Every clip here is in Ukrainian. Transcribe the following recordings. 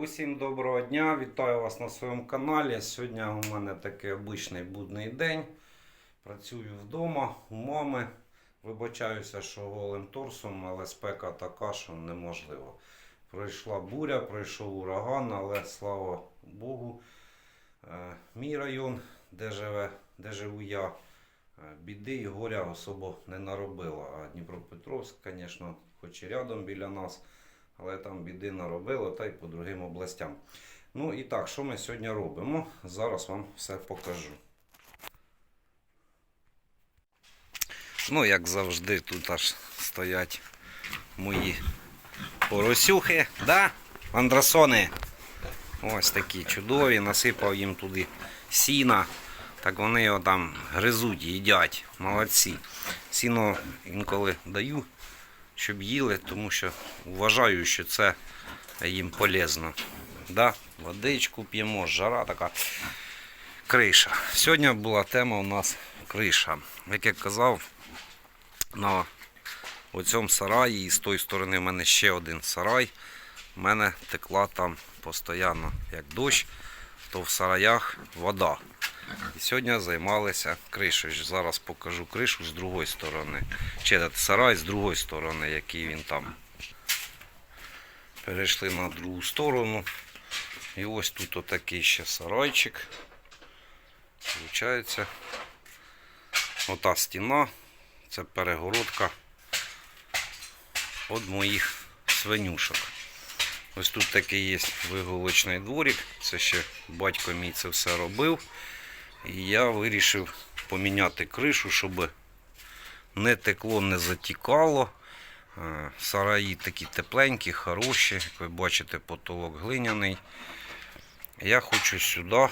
Усім доброго дня, вітаю вас на своєму каналі. Сьогодні у мене такий обичний будний день. Працюю вдома у мами. Вибачаюся, що голим торсом, але спека така, що неможливо. Пройшла буря, пройшов ураган, але слава Богу, е, мій район, де, живе, де живу я, е, біди і горя особо не наробило. А Дніпропетровськ, звісно, хоч і рядом біля нас, але там біди наробило та й по другим областям. Ну і так, що ми сьогодні робимо? Зараз вам все покажу. Ну, як завжди, тут аж стоять мої поросюхи, да? Андросони. Ось такі чудові, насипав їм туди сіна. Так вони його там гризуть, їдять. Молодці. Сіно інколи даю, щоб їли, тому що вважаю, що це їм полезно. Да? Водичку п'ємо, жара така. Криша. Сьогодні була тема у нас криша. Як я казав, на оцьому сараї і з тої сторони в мене ще один сарай. У мене текла там постійно як дощ, то в сараях вода. І сьогодні займалися кришею. Зараз покажу кришу з другої сторони. Чи сарай з другої сторони, який він там. Перейшли на другу сторону. І ось тут отакий ще сарайчик. Получається, ота стіна, це перегородка від моїх свинюшок. Ось тут такий є вигулочний дворик. Це ще батько мій це все робив. І я вирішив поміняти кришу, щоб не текло, не затікало. Е, Сараї такі тепленькі, хороші. Як ви бачите, потолок глиняний. Я хочу сюди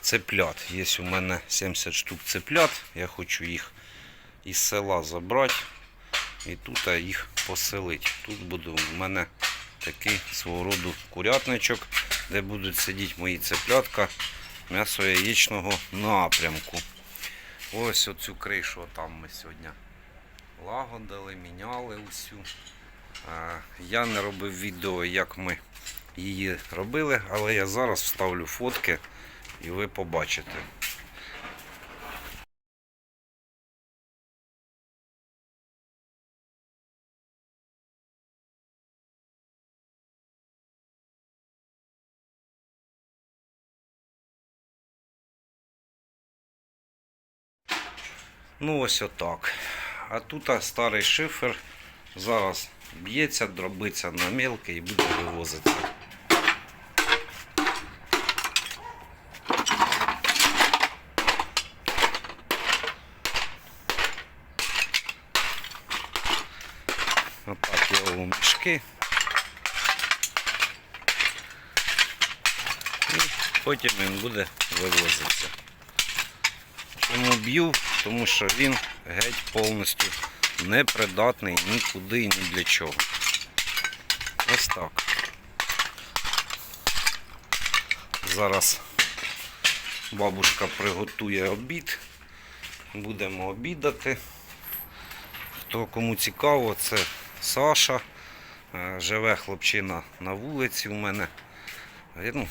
цеплят. Є у мене 70 штук цеплят. Я хочу їх із села забрати і тут їх поселити. Тут буде у мене такий свого роду курятничок, де будуть сидіти мої цеплятка м'ясо яєчного напрямку. Ось оцю кришу там ми сьогодні лагодили, міняли усю. Я не робив відео, як ми її робили, але я зараз вставлю фотки і ви побачите. Ну ось отак. А тут старий шифер зараз б'ється, дробиться на мелке і буде вивозитися. Отак його в мішки. І потім він буде вивозитися. Чому б'ю? Тому що він геть повністю непридатний нікуди ні для чого. Ось так. Зараз бабушка приготує обід. Будемо обідати. Хто кому цікаво, це Саша. Е, Живе хлопчина на вулиці у мене. Е, Ну,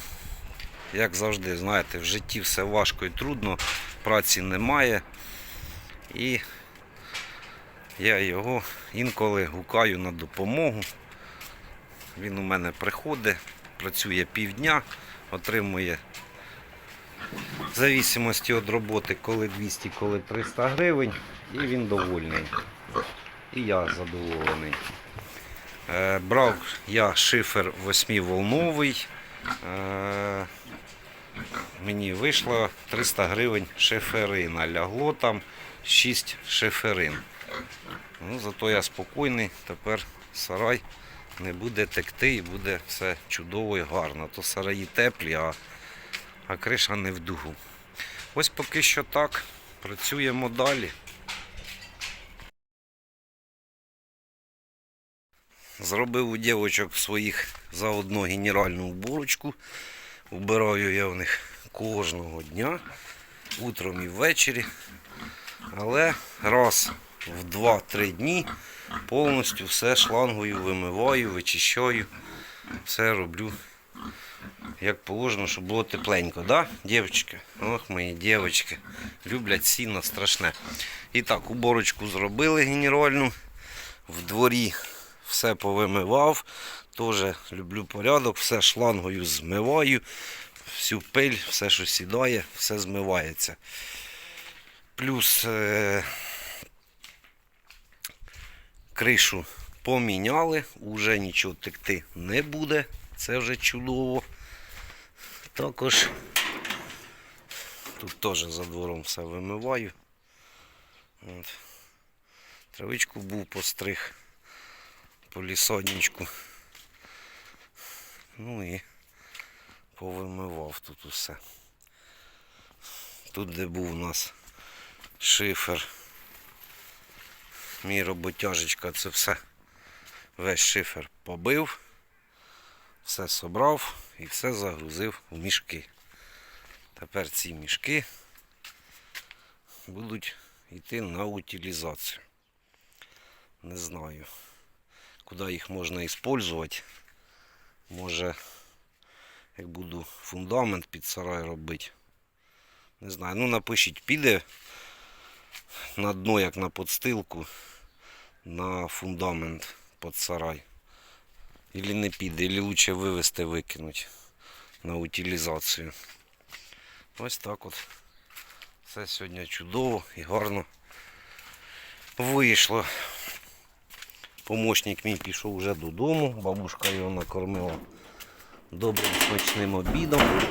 як завжди, знаєте, в житті все важко і трудно, праці немає. І я його інколи гукаю на допомогу. Він у мене приходить, працює півдня, отримує в зависимості від роботи, коли 200, коли 300 гривень, і він довольний. І я задоволений. Е, Брав я шифер 8-волновий. Мені вийшло 300 гривень шиферина. Лягло там 6 шиферин. Ну, зато я спокійний, тепер сарай не буде текти і буде все чудово і гарно. То сараї теплі, а, а криша не в дугу. Ось поки що так. Працюємо далі. Зробив у дівчинок своїх заодно генеральну уборочку. Убираю я в них кожного дня, утром і ввечері. Але раз в 2-3 дні повністю все шлангою вимиваю, вичищаю, все роблю як положено, щоб було тепленько, да, дівчатки? Ох, мої дівчатки. Люблять сіно страшне. І так, уборочку зробили генеральну. В дворі все повимивав. Теж люблю порядок, все шлангою змиваю. Всю пиль, все, що сідає, все змивається. Плюс е- кришу поміняли, уже нічого текти не буде. Це вже чудово. Також тут теж за двором все вимиваю. От. Травичку був постриг по лісодничку. Ну і повимивав тут усе. Тут, де був у нас шифер, мій роботяжечка, це все весь шифер побив, все собрав і все загрузив в мішки. Тепер ці мішки будуть йти на утилізацію. Не знаю, куди їх можна використовувати. Може, як буду фундамент під сарай робити. Не знаю, ну напишіть, піде на дно, як на подстилку, на фундамент під сарай. Или не піде, или лучше вивезти, викинути на утилізацію. Ось так от. Все сьогодні чудово і гарно вийшло. Помощник мій пішов вже додому, бабушка його накормила добрим смачним обідом.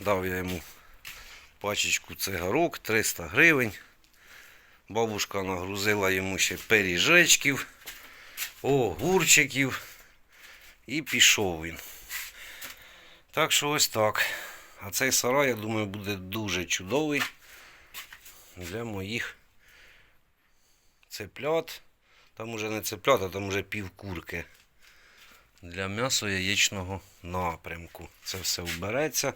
Дав я йому пачечку цигарок 300 гривень. Бабушка нагрузила йому ще пиріжечків, огурчиків і пішов він. Так що ось так. А цей сарай, я думаю, буде дуже чудовий для моїх цеплят. Там уже не цеплят, а там уже півкурки. Для м'ясо яєчного напрямку. Це все вбереться.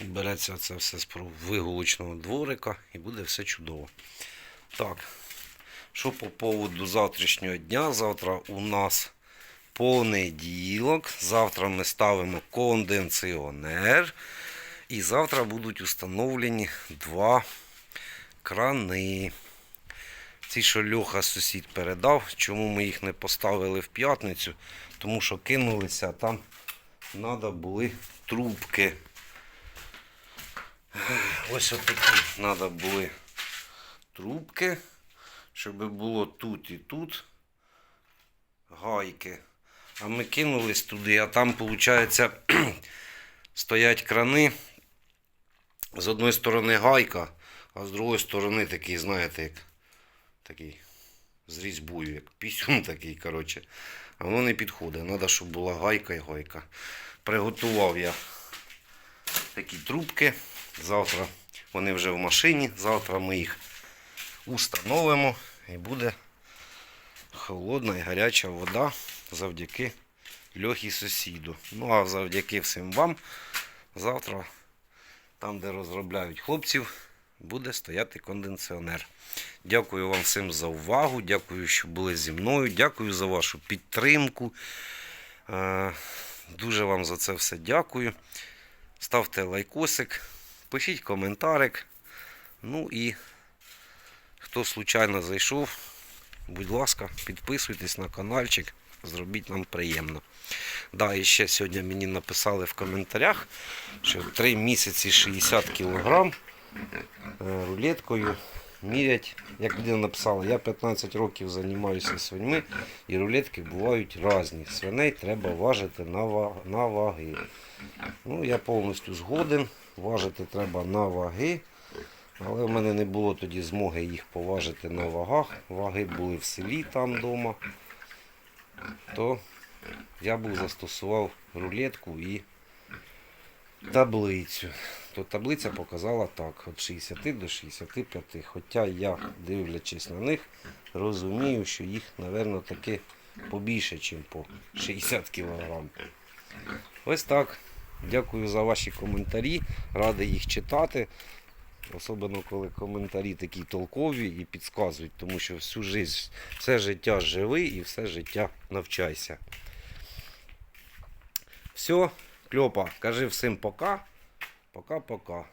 Береться це все з вигулочного дворика і буде все чудово. Так, що по поводу завтрашнього дня? Завтра у нас понеділок. Завтра ми ставимо конденціонер. І завтра будуть установлені два крани. Ці, що Льоха сусід передав, чому ми їх не поставили в п'ятницю, тому що кинулися, а там треба були трубки. Ось отакі треба були трубки, щоб було тут і тут гайки. А ми кинулись туди, а там, виходить, стоять крани. З одної сторони гайка, а з другої сторони такий, знаєте, як такий з різьбою, як пісюн такий, коротше. А воно не підходить. Треба, щоб була гайка і гайка. Приготував я такі трубки. Завтра вони вже в машині. Завтра ми їх установимо і буде холодна і гаряча вода завдяки льохі сусіду. Ну а завдяки всім вам завтра, там де розробляють хлопців, буде стояти кондиціонер. Дякую вам всім за увагу. Дякую, що були зі мною. Дякую за вашу підтримку. Е, Дуже вам за це все дякую. Ставте лайкосик, пишіть коментарик. Ну і хто случайно зайшов, будь ласка, підписуйтесь на каналчик, зробіть нам приємно. Да, і ще сьогодні мені написали в коментарях, що 3 місяці 60 кг рулеткою мірять. Як людина написала, я 15 років займаюся свиньми і рулетки бувають різні. Свиней треба важити на, ва- на ваги. Ну, я повністю згоден. Важити треба на ваги. Але в мене не було тоді змоги їх поважити на вагах. Ваги були в селі там вдома. То я був застосував рулетку і таблицю. То таблиця показала так, від 60 до 65. Хоча я, дивлячись на них, розумію, що їх, мабуть, таки побільше, ніж по 60 кг. Ось так. Дякую за ваші коментарі. Радий їх читати. Особливо, коли коментарі такі толкові і підказують, тому що всю життя, все життя живи і все життя навчайся. Все, кльопа, кажи всім пока. Пока-пока.